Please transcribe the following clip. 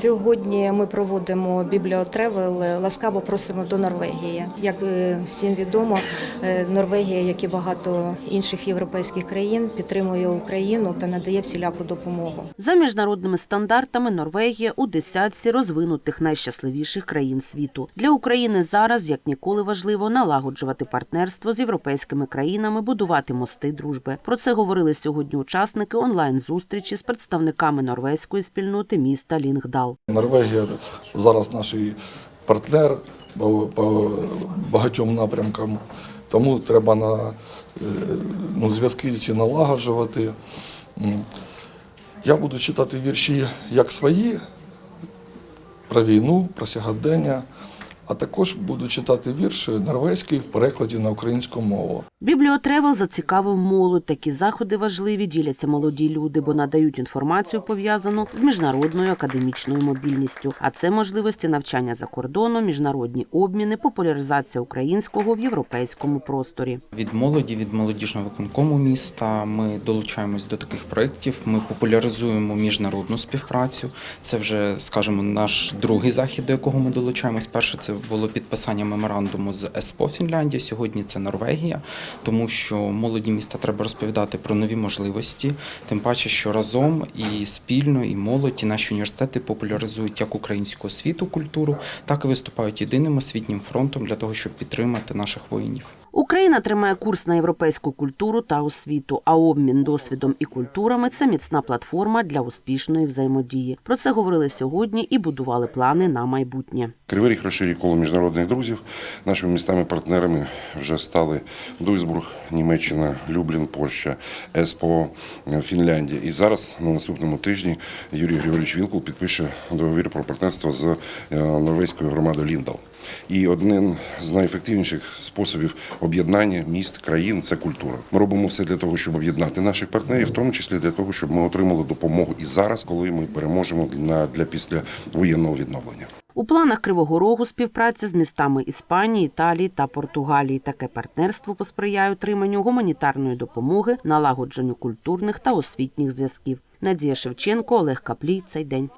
Сьогодні ми проводимо бібліотревел. Ласкаво просимо до Норвегії. Як е, всім відомо, е, Норвегія, як і багато інших європейських країн, підтримує Україну та надає всіляку допомогу. За міжнародними стандартами Норвегія у десятці розвинутих найщасливіших країн світу. Для України зараз як ніколи важливо налагоджувати партнерство з європейськими країнами, будувати мости дружби. Про це говорили сьогодні учасники онлайн-зустрічі з представниками норвезької спільноти міста Лінгдал. Норвегія зараз наш партнер по, багатьом напрямкам, тому треба на е, ну, зв'язки ці налагоджувати. Я буду читати вірші як свої про війну, про сягодення, а також буду читати вірші норвезький в перекладі на українську мову. Бібліотревел зацікавив молодь. Такі заходи важливі, діляться молоді люди, бо надають інформацію пов'язану з міжнародною академічною мобільністю. А це можливості навчання за кордоном, міжнародні обміни, популяризація українського в європейському просторі. Від молоді, від молодіжного виконкому міста ми долучаємось до таких проєктів. Ми популяризуємо міжнародну співпрацю. Це вже, скажімо, наш другий захід, до якого ми долучаємось. Перше це було підписання меморандуму з ЕСПО Фінляндія. Сьогодні це Норвегія, тому що молоді міста треба розповідати про нові можливості. Тим паче, що разом і спільно, і молодь, і наші університети популяризують як українську освіту, культуру, так і виступають єдиним освітнім фронтом для того, щоб підтримати наших воїнів. Україна тримає курс на європейську культуру та освіту, а обмін досвідом і культурами це міцна платформа для успішної взаємодії. Про це говорили сьогодні і будували плани на майбутнє. Кривий Ріг розширює коло міжнародних друзів. Нашими містами-партнерами вже стали Дуйсбург, Німеччина, Люблін, Польща, ЕСПО, Фінляндія. І зараз на наступному тижні Юрій Григорович Вілкул підпише договір про партнерство з е, норвезькою громадою Ліндал. І один з найефективніших способів об'єднання міст, країн це культура. Ми робимо все для того, щоб об'єднати наших партнерів, в тому числі для того, щоб ми отримали допомогу і зараз, коли ми переможемо для, для після воєнного відновлення. У планах Кривого Рогу співпраця з містами Іспанії, Італії та Португалії. Таке партнерство посприяє отриманню гуманітарної допомоги, налагодженню культурних та освітніх зв'язків. Надія Шевченко, Олег Каплій. Цей день.